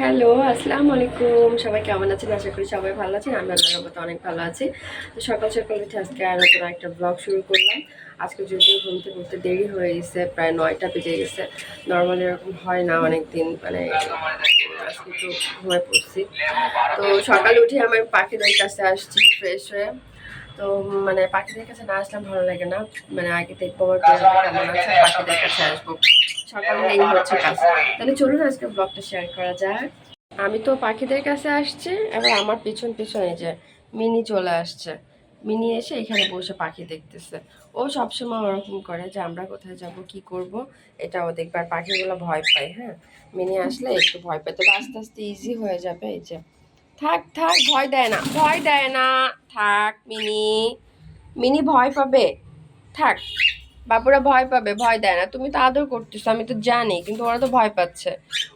Hello আসসালামু আলাইকুম সবাই কেমন আছেন? আশা করি সবাই ভালো আছেন। আমি আল্লাহর রহমতে অনেক ভালো আছি। তো সকাল সকাল উঠে আজকে আর নতুন একটা ব্লগ শুরু করলাম। আজকে যদিও ঘুমতে ঘুরতে দেরি হয়ে গেছে, প্রায় নয়টা বেজে গেছে। নর্মালি এরকম হয় না অনেক দিন মানে আজকে একটু ঘুমায় পড়ছি। তো সকালে উঠে আমার পাখিদের কাছে আসছি ফ্রেশ হয়ে। তো মানে পাখিদের কাছে না আসলাম ভালো লাগে না। মানে আগে দেখব আমার কেমন আছে, পাখিদের কাছে আসব। সকালে এই হচ্ছে কাজ। তাহলে চলুন আজকে ব্লগটা শেয়ার করা যাক। আমি তো পাখিদের কাছে আসছি এবার আমার পিছন পিছনে যে মিনি চলে আসছে। মিনি এসে এখানে বসে পাখি দেখতেছে। ও সবসময় ওরকম করে যে আমরা কোথায় যাব, কি করব এটাও দেখবে। আর পাখিগুলো ভয় পায় হ্যাঁ? মিনি আসলে একটু ভয় পায়। তবে আস্তে আস্তে ইজি হয়ে যাবে এই যে। থাক থাক, ভয় দেয় না, ভয় দেয় না। থাক, মিনি। মিনি ভয় পাবে। থাক। বাবুরা ভয় পাবে, ভয় দেয় না। তুমি তো আদর করতেছো, আমি তো জানি, কিন্তু ওরা তো ভয় পাচ্ছে।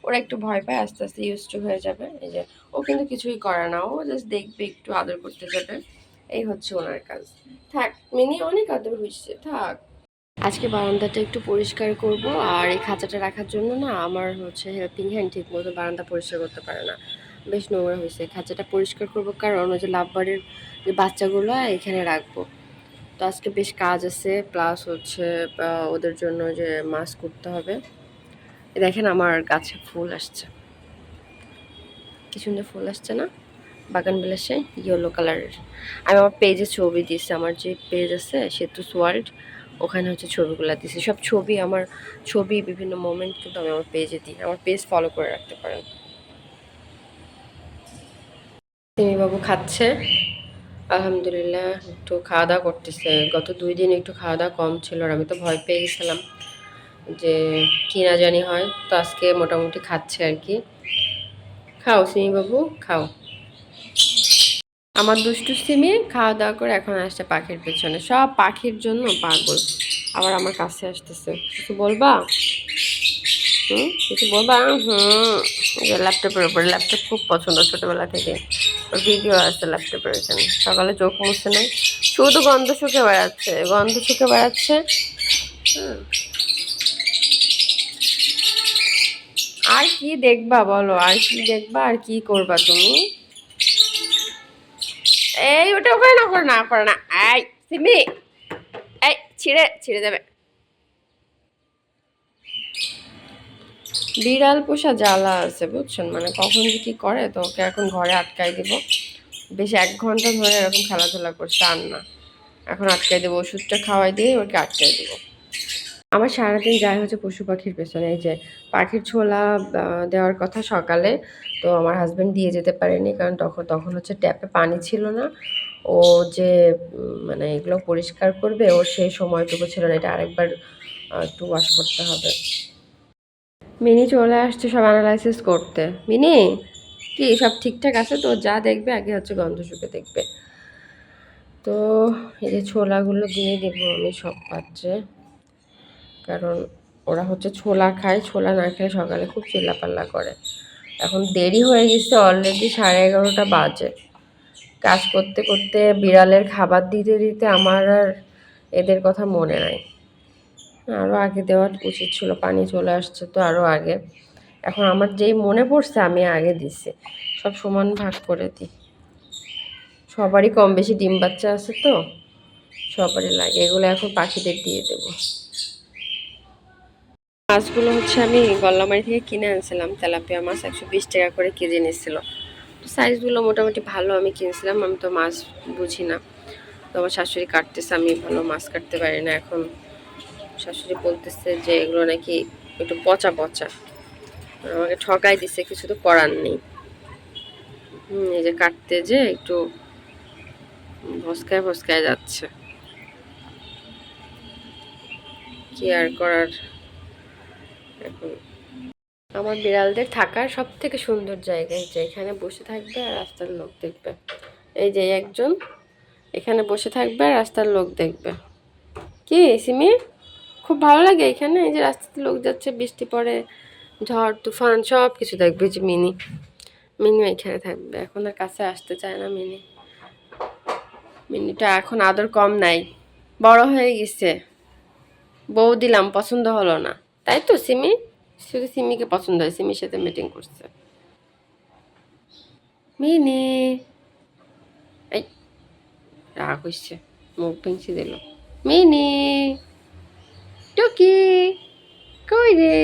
ওরা একটু ভয় পায়, আস্তে আস্তে ইউজ টু হয়ে যাবে। এই যে, ও কিন্তু কিছুই করে না, ও জাস্ট দেখবে, একটু আদর করতে যাবে। এই হচ্ছে ওনার কাজ। থাক, মিনি অনেক আদর হয়েছে, থাক। আজকে বারান্দাটা একটু পরিষ্কার করব, আর এই খাঁচাটা রাখার জন্য না আমার হচ্ছে হেল্পিং হ্যান্ড ঠিক মতো বারান্দা পরিষ্কার করতে পারে না। বেশ নোংরা হয়েছে, খাঁচাটা পরিষ্কার করব, কারণ ওই যে লাভবারের যে বাচ্চাগুলো, এখানে রাখব। তো আজকে বেশ কাজ আছে প্লাস হচ্ছে ওদের জন্য যে মাছ করতে হবে। দেখেন আমার গাছে ফুল আসছে। কি সুন্দর ফুল আসছে না, বাগান বিলাসে ইয়েলো কালারের আমি আমার পেজে ছবি দিয়েছি, আমার যে পেজ আছে, সেতুস ওয়ার্ল্ড ওখানে হচ্ছে ছবিগুলো দিয়েছি। সব ছবি আমার, ছবি বিভিন্ন মোমেন্ট কিন্তু আমি আমার পেজে দিই। আমার পেজ ফলো করে রাখতে পারেন। বাবু খাচ্ছে। আলহামদুলিল্লাহ, একটু খাওয়া দাওয়া করতেছে। গত দুই দিন একটু খাওয়া দাওয়া কম ছিল আর আমি তো ভয় পেয়ে গেছিলাম যে কি না জানি হয়। তো আজকে মোটামুটি খাচ্ছে আর কি। খাও সিমি বাবু খাও। আমার দুষ্টু সিমি খাওয়া দাওয়া করে এখন আসছে পাখির পেছনে। সব পাখির জন্য পাগল। আবার আমার কাছে আসতেছে। কিছু বলবা? হুম, কিছু বলবা? হুম ল্যাপটপের উপরে ল্যাপটপ খুব পছন্দ ছোটোবেলা থেকে। ভিডিও আছে ল্যাপটপের এখানে সকালে চোখ মুছে নেই। শুধু গন্ধ শুকে বেড়াচ্ছে। গন্ধ শুকে বেড়াচ্ছে। আর কি দেখবা বলো? আর কি দেখবা? আর কি করবা তুমি? এই, ওটা ওখানে না করে না করে না। এই, সিমি! এই, ছিঁড়ে ছিঁড়ে যাবে। বিড়াল পোষা জ্বালা আছে, বুঝছেন? মানে কখন যে কি করে, তো ওকে এখন ঘরে আটকাই দিব। বেশ এক ঘণ্টা ধরে এরকম খেলাধুলা করছে আর না এখন আটকাই দেবো, ওষুধটা খাওয়াই দিয়ে ওকে আটকাই দেবো। আমার সারাদিন যাই হচ্ছে পশু পাখির পেছনে, এই যে পাখির ছোলা দেওয়ার কথা সকালে, তো আমার হাজব্যান্ড দিয়ে যেতে পারেনি, কারণ তখন তখন হচ্ছে ট্যাপে পানি ছিল না। ও যে মানে এগুলো পরিষ্কার করবে ওর সেই সময়টুকু ছিল না, এটা আরেকবার একটু ওয়াশ করতে হবে। মিনি চলে আসছে সব অ্যানালাইসিস করতে। মিনি, কি সব ঠিকঠাক আছে? তো যা দেখবে, আগে হচ্ছে গন্ধ শুকে দেখবে। তো এই যে ছোলাগুলো দিয়ে দেবো আমি সব পাত্রে কারণ ওরা হচ্ছে ছোলা খায়, ছোলা না খেলে সকালে খুব চিল্লাপাল্লা করে। এখন দেরি হয়ে গেছে অলরেডি সাড়ে এগারোটা বাজে। কাজ করতে করতে বিড়ালের খাবার দিতে দিতে আমার আর এদের কথা মনে নাই। আরও আগে দেওয়া উচিত ছিল, পানি চলে আসছে তো আরও আগে। এখন আমার যেই মনে পড়ছে আমি আগে দিছি, সব সমান ভাগ করে দিই। সবারই কম বেশি ডিম বাচ্চা আছে তো, সবারই লাগে, এগুলো এখন পাখিদের দিয়ে দেবো। মাছগুলো হচ্ছে আমি গল্লামারি থেকে কিনে আনছিলাম, তেলাপিয়া মাছ, একশো বিশ টাকা করে কেজি নিচ্ছিল তো সাইজগুলো মোটামুটি ভালো আমি কিনছিলাম, আমি তো মাছ বুঝি না। তো আমার শাশুড়ি কাটতেছে, আমি ভালো মাছ কাটতে পারি না এখন। শাশুড়ি বলতেছে যে এগুলো নাকি একটু পচা পচা। আমাকে ঠকাই দিছে, কিছু তো করার নেই। হুম, এই যে কাটতে যে একটু ভসকায় ভসকায় যাচ্ছে। কি আর করার? এখন আমার বিড়ালদের থাকার সব থেকে সুন্দর জায়গা এই যে, এখানে বসে থাকবে আর রাস্তার লোক দেখবে। এই যে একজন, এখানে বসে থাকবে আর রাস্তার লোক দেখবে। কি, সিমি? খুব ভালো লাগে এখানে। এই যে রাস্তাতে লোক যাচ্ছে, বৃষ্টি পড়ে, ঝড়, তুফান সব কিছু দেখবে যে মিনি। মিনি এখানে থাকবে। এখন আর কাছে আসতে চায় না মিনি। মিনিটা এখন আদর কম নাই। বড় হয়ে গেছে। বউ দিলাম, পছন্দ হলো না। তাই তো, সিমি? শুধু সিমিকে পছন্দ হয়, সিমির সাথে মিটিং করছে। মিনি! এই, রাগ হচ্ছে মুখ ভেঙচি দিল। মিনি! টুকি কই রে?